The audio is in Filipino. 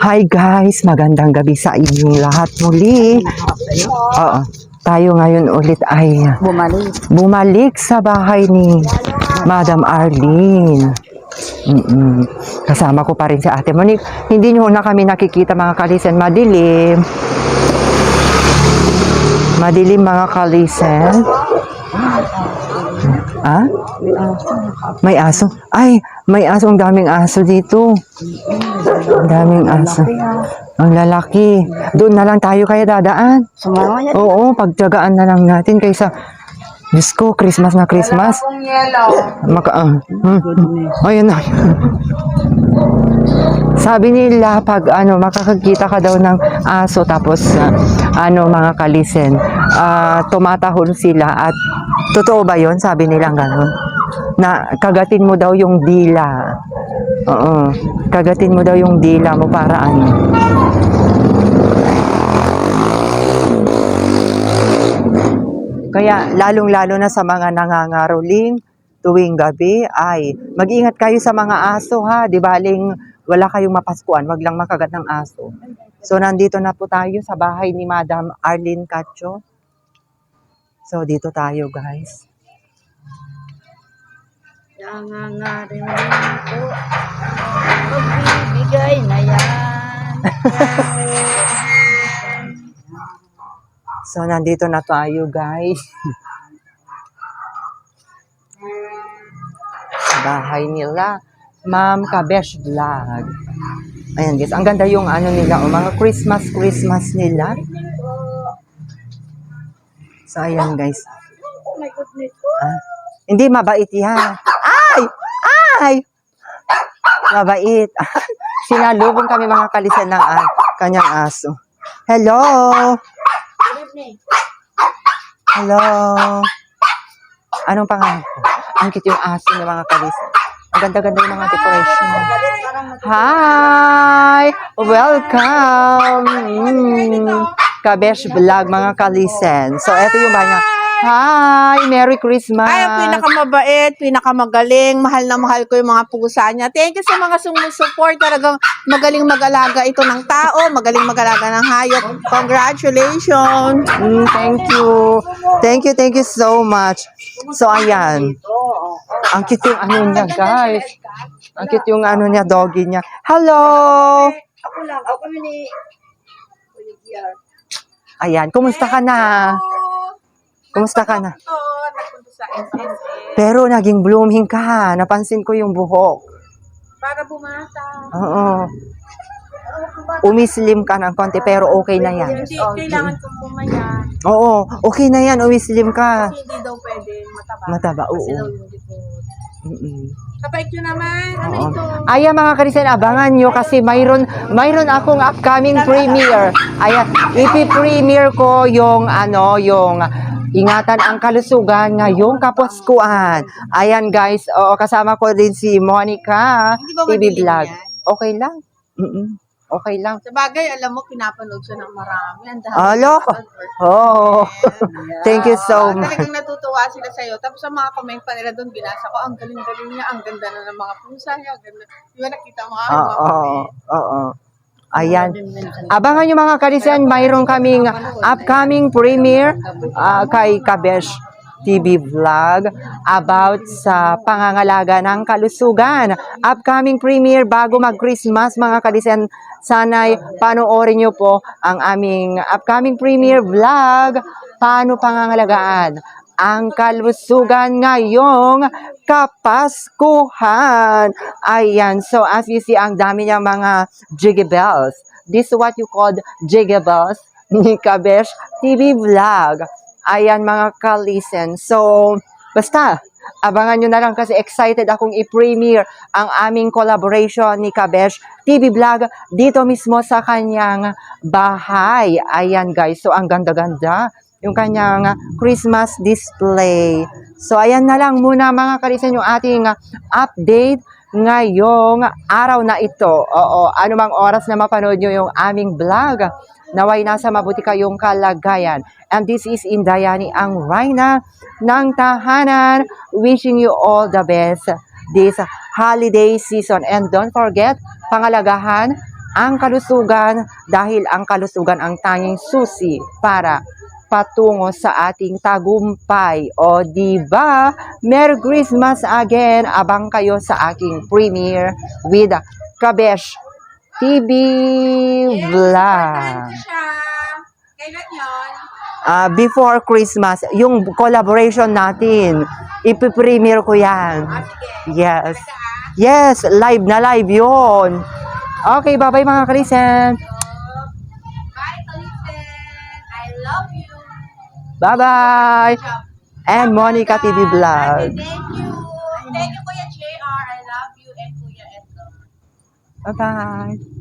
Hi guys, magandang gabi sa inyong lahat muli. Oo, tayo ngayon ulit ay Bumalik. bumalik sa bahay ni Madam Arlene. Mm-mm. Kasama ko pa rin si Ate Monique. Hindi nyo na kami nakikita mga kalisen. Madilim. Madilim mga kalisen. Ah? May aso. Ay, may aso. Ang daming aso dito. Ang daming aso. Ang lalaki. Doon na lang tayo kaya dadaan. Sumama yan. Oo, pagtyagaan na lang natin kaysa Diyos ko, Christmas na Christmas. Kung yellow. Maka, ah, hmm, ayun na. Sabi nila pag ano makakakita ka daw ng aso tapos ah, ano mga kalisen, ah, tumatahol sila at totoo ba 'yon? Sabi nila ganun. Na kagatin mo daw yung dila. Oo. Kagatin mo daw yung dila mo para ano. Kaya lalong-lalo na sa mga nangangaroling tuwing gabi ay mag-ingat kayo sa mga aso ha. Di baling wala kayong mapaskuan, wag lang makagat ng aso. So nandito na po tayo sa bahay ni Madam Arlene Cacho. So dito tayo guys. Nangangarin ko. Magbibigay na yan. So nandito na tayo guys. bahay nila. Ma'am Kabesh Vlog. Ayan guys, ang ganda yung ano nila, o mga Christmas Christmas nila. So ayan guys. oh my goodness. Ah, hindi mabait yan. Ay! Ay! Mabait. Sinalubong kami mga kalisan ng ah, kanyang aso. Hello! Hello! Anong pangalan? Ang cute yung aso ng mga kalisan. Ang ganda-ganda yung mga decoration. Hi! Welcome! Mm. Kabesh Vlog, mga kalisen. So, eto yung niya. Hi! Merry Christmas! Ay, ang pinakamabait, pinakamagaling, mahal na mahal ko yung mga pusa niya. Thank you sa mga sumusupport. Talagang magaling mag-alaga ito ng tao, magaling mag-alaga ng hayop. Congratulations! Mm, thank you. Thank you, thank you so much. So, ayan. Ang cute yung ano niya, guys. Ang cute yung ano niya, doggy niya. Hello! Ako lang. Ako ni. Ayan, kumusta ka na? Kumusta ka na? Ito, nagpunta sa SNL Pero naging blooming ka. Napansin ko yung buhok. para bumata. Oo. Umislim ka ng konti, pero okay na yan. Hindi, kailangan kong pumayat. Oo, okay na yan. Umislim ka. Kasi hindi daw pwede mataba. Mataba, Kasi oo. daw yung likod. Mm-mm. Kapait nyo naman. Ano Oo. ito? Ayan mga karisan, abangan nyo kasi mayroon, mayroon akong upcoming premiere. Ayan, ipi-premiere ko yung ano, yung ingatan ang kalusugan ngayong kapuskuan. Ayan guys, oo, kasama ko din si Monica TV Vlog. Okay lang. Mm-mm. Okay lang. Sa bagay, alam mo, pinapanood siya ng marami. Ang dami. Alo? Oh, thank you so Ah, much. Talagang natutuwa sila sa'yo. Tapos sa mga comment pa nila doon, binasa ko, ang galing-galing niya, ang ganda na ng mga pusa niya, ang ganda. Di ba nakita mo? Oo, comment. oo. Ayan. Abangan nyo mga karisan, mayroon kaming upcoming premiere ah, kay Kabesh TV Vlog about sa pangangalaga ng kalusugan. Upcoming premiere bago mag-Christmas mga karisan, sana'y panoorin nyo po ang aming upcoming premiere vlog paano pangangalagaan ang kalusugan ngayong Kapaskuhan. Ayan, so as you see, ang dami niyang mga jiggy bells. This is what you call jiggy bells ni Kabesh TV Vlog. Ayan mga kalisen. So, basta, abangan nyo na lang kasi excited akong i-premiere ang aming collaboration ni Kabesh TV Vlog dito mismo sa kanyang bahay. Ayan guys, so ang ganda-ganda yung kanyang Christmas display. So ayan na lang muna mga karisan yung ating update ngayong araw na ito. Oo, anumang oras na mapanood nyo yung aming vlog. Naway nasa mabuti kayong kalagayan. And this is Indayani ang Rhina ng Tahanan. Wishing you all the best this holiday season. And don't forget, pangalagahan ang kalusugan dahil ang kalusugan ang tanging susi para patungo sa ating tagumpay. O di ba? Merry Christmas again. Abang kayo sa aking premiere with Kabesh TV Vlog. siya. Kailan? Ah, before Christmas, yung collaboration natin, ipipremiere ko yan. Yes. Yes, live na live yon. Okay, bye-bye mga Krisen. Bye-bye. And Monica TV Vlog. Thank you. Thank you, Kuya JR. I love you and Kuya Edgar. Bye-bye.